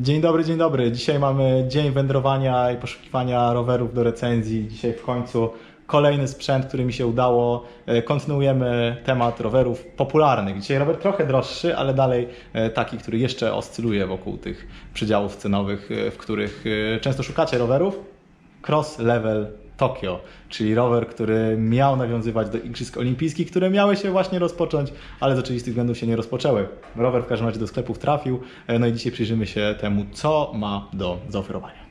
Dzień dobry, dzień dobry. Dzisiaj mamy dzień wędrowania i poszukiwania rowerów do recenzji. Dzisiaj w końcu kolejny sprzęt, który mi się udało. E, Kontynuujemy temat rowerów popularnych. Dzisiaj rower trochę droższy, ale dalej e, taki, który jeszcze oscyluje wokół tych przedziałów cenowych, e, w których często szukacie rowerów. Cross Level Tokyo, czyli rower, który miał nawiązywać do Igrzysk Olimpijskich, które miały się właśnie rozpocząć, ale z oczywistych względów się nie rozpoczęły. Rower w każdym razie do sklepów trafił, e, no i dzisiaj przyjrzymy się temu, co ma do zaoferowania.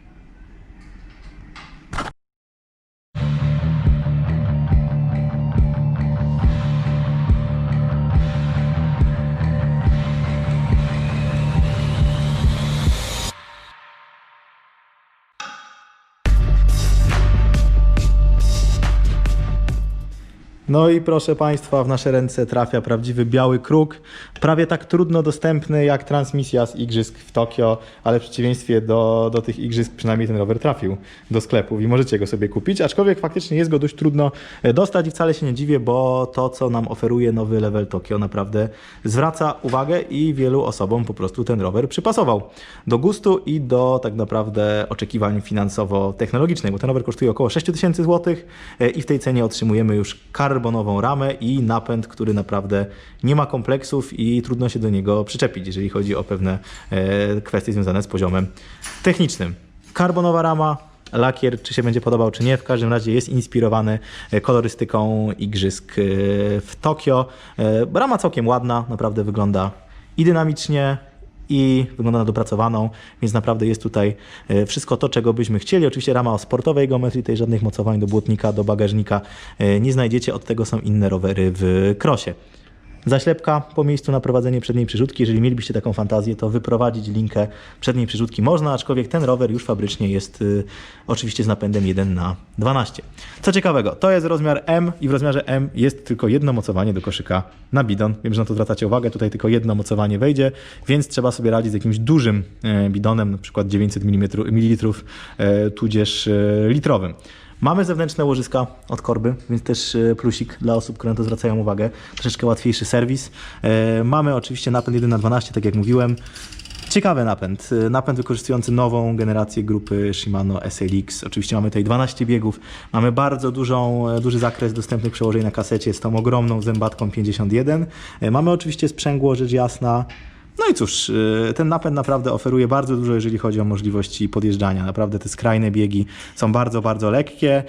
No i proszę Państwa, w nasze ręce trafia prawdziwy biały kruk, prawie tak trudno dostępny jak transmisja z igrzysk w Tokio, ale w przeciwieństwie do, do tych igrzysk przynajmniej ten rower trafił do sklepów i możecie go sobie kupić, aczkolwiek faktycznie jest go dość trudno e, dostać i wcale się nie dziwię, bo to co nam oferuje nowy level Tokio naprawdę zwraca uwagę i wielu osobom po prostu ten rower przypasował. Do gustu i do tak naprawdę oczekiwań finansowo-technologicznych, bo ten rower kosztuje około 6000 zł e, i w tej cenie otrzymujemy już karbonową ramę i napęd, który naprawdę nie ma kompleksów i trudno się do niego przyczepić, jeżeli chodzi o pewne e, kwestie związane z poziomem technicznym. Karbonowa rama, lakier, czy się będzie podobał, czy nie, w każdym razie jest inspirowany e, kolorystyką igrzysk e, w Tokio. Rama całkiem ładna, naprawdę wygląda i dynamicznie, i wygląda na dopracowaną, więc naprawdę jest tutaj e, wszystko to, czego byśmy chcieli. Oczywiście rama o sportowej geometrii, tej żadnych mocowań do błotnika, do bagażnika e, nie znajdziecie, od tego są inne rowery w krosie. Zaślepka po miejscu na prowadzenie przedniej przyrzutki. Jeżeli mielibyście taką fantazję, to wyprowadzić linkę przedniej przyrzutki można, aczkolwiek ten rower już fabrycznie jest y, oczywiście z napędem 1 na 12. Co ciekawego, to jest rozmiar M i w rozmiarze M jest tylko jedno mocowanie do koszyka na bidon. Wiem, że na to zwracacie uwagę, tutaj tylko jedno mocowanie wejdzie, więc trzeba sobie radzić z jakimś dużym e, bidonem, na przykład 900 ml, e, tudzież e, litrowym. Mamy zewnętrzne łożyska od korby, więc też e, plusik dla osób, które na to zwracają uwagę. Troszeczkę łatwiejszy serwis. E, Mamy oczywiście napęd 1 na 12 tak jak mówiłem. Ciekawy napęd. E, Napęd wykorzystujący nową generację grupy Shimano SLX. Oczywiście mamy tutaj 12 biegów. Mamy bardzo dużą, duży zakres dostępnych przełożeń na kasecie z tą ogromną zębatką 51. E, Mamy oczywiście sprzęgło, rzecz jasna. No i cóż, y, ten napęd naprawdę oferuje bardzo dużo, jeżeli chodzi o możliwości podjeżdżania. Naprawdę te skrajne biegi są bardzo, bardzo lekkie.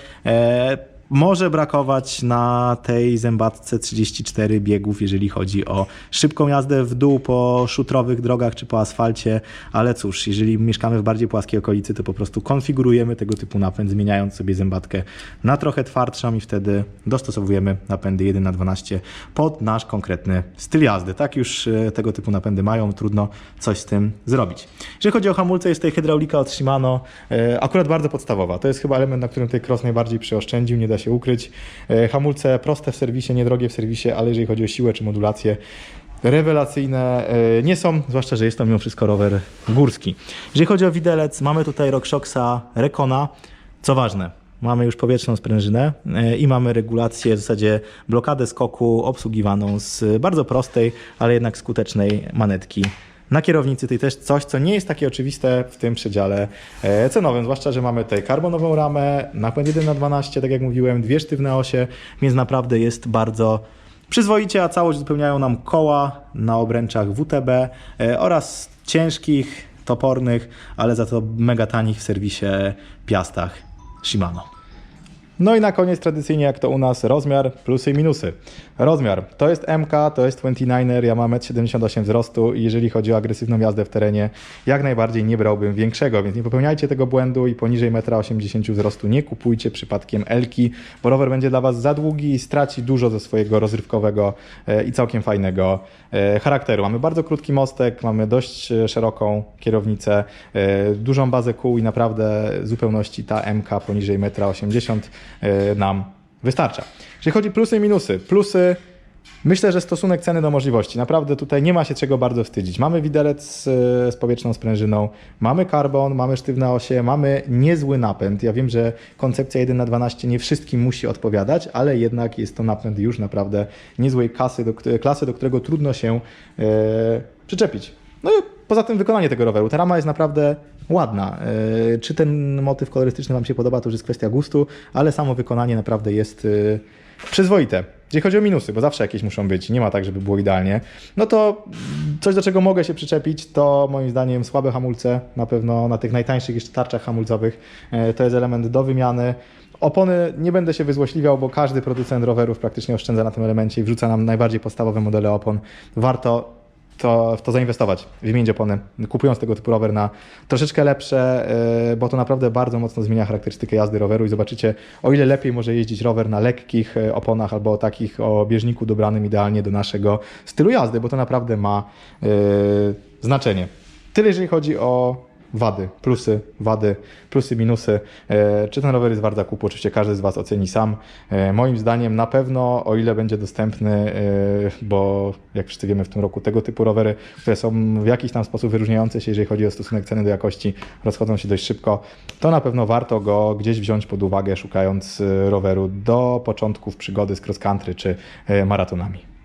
Może brakować na tej zębatce 34 biegów, jeżeli chodzi o szybką jazdę w dół po szutrowych drogach czy po asfalcie, ale cóż, jeżeli mieszkamy w bardziej płaskiej okolicy, to po prostu konfigurujemy tego typu napęd, zmieniając sobie zębatkę na trochę twardszą i wtedy dostosowujemy napędy 1 na 12 pod nasz konkretny styl jazdy. Tak już e, tego typu napędy mają, trudno coś z tym zrobić. Jeżeli chodzi o hamulce, jest tutaj hydraulika od Shimano, e, akurat bardzo podstawowa. To jest chyba element, na którym tutaj Cross najbardziej przyoszczędził, nie da się ukryć. E, Hamulce proste w serwisie, niedrogie w serwisie, ale jeżeli chodzi o siłę czy modulację, rewelacyjne e, nie są, zwłaszcza, że jest to mimo wszystko rower górski. Jeżeli chodzi o widelec, mamy tutaj RockShoxa Recona, co ważne, Mamy już powietrzną sprężynę e, i mamy regulację w zasadzie blokadę skoku obsługiwaną z bardzo prostej, ale jednak skutecznej manetki na kierownicy. Tutaj też coś, co nie jest takie oczywiste w tym przedziale e, cenowym, zwłaszcza, że mamy tutaj karbonową ramę, napęd 1 na 12 tak jak mówiłem, dwie sztywne osie, więc naprawdę jest bardzo przyzwoicie, a całość uzupełniają nam koła na obręczach WTB e, oraz ciężkich, topornych, ale za to mega tanich w serwisie Piastach Shimano. No i na koniec tradycyjnie jak to u nas rozmiar, plusy i minusy. Rozmiar to jest MK, to jest 29er, ja mam 1,78 m wzrostu i jeżeli chodzi o agresywną jazdę w terenie, jak najbardziej nie brałbym większego, więc nie popełniajcie tego błędu i poniżej 1,80 m wzrostu nie kupujcie przypadkiem Elki, bo rower będzie dla Was za długi i straci dużo ze swojego rozrywkowego e, i całkiem fajnego e, charakteru. Mamy bardzo krótki mostek, mamy dość e, szeroką kierownicę, dużą bazę kół i naprawdę w zupełności ta MK poniżej 1,80 m nam wystarcza. Jeżeli chodzi o plusy i minusy, plusy Myślę, że stosunek ceny do możliwości. Naprawdę tutaj nie ma się czego bardzo wstydzić. Mamy widelec z, z powietrzną sprężyną, mamy karbon, mamy sztywne osie, mamy niezły napęd. Ja wiem, że koncepcja 1 na 12 nie wszystkim musi odpowiadać, ale jednak jest to napęd już naprawdę niezłej kasy, do, klasy, do którego trudno się e, przyczepić. No i poza tym wykonanie tego roweru. Ta rama jest naprawdę ładna. Yy, Czy ten motyw kolorystyczny Wam się podoba, to już jest kwestia gustu, ale samo wykonanie naprawdę jest yy, przyzwoite. Jeśli chodzi o minusy, bo zawsze jakieś muszą być, nie ma tak, żeby było idealnie, no to coś, do czego mogę się przyczepić, to moim zdaniem słabe hamulce, na pewno na tych najtańszych jeszcze tarczach hamulcowych, yy, to jest element do wymiany. Opony nie będę się wyzłośliwiał, bo każdy producent rowerów praktycznie oszczędza na tym elemencie i wrzuca nam najbardziej podstawowe modele opon. Warto to, w to zainwestować, wymienić opony, kupując tego typu rower na troszeczkę lepsze, yy, bo to naprawdę bardzo mocno zmienia charakterystykę jazdy roweru i zobaczycie, o ile lepiej może jeździć rower na lekkich yy, oponach albo takich o bieżniku dobranym idealnie do naszego stylu jazdy, bo to naprawdę ma yy, znaczenie. Tyle jeżeli chodzi o wady, plusy, wady, plusy, minusy. E, Czy ten rower jest wart zakupu? Oczywiście każdy z Was oceni sam. E, Moim zdaniem na pewno, o ile będzie dostępny, e, bo jak wszyscy wiemy w tym roku tego typu rowery, które są w jakiś tam sposób wyróżniające się, jeżeli chodzi o stosunek ceny do jakości, rozchodzą się dość szybko, to na pewno warto go gdzieś wziąć pod uwagę, szukając roweru do początków przygody z cross country czy maratonami.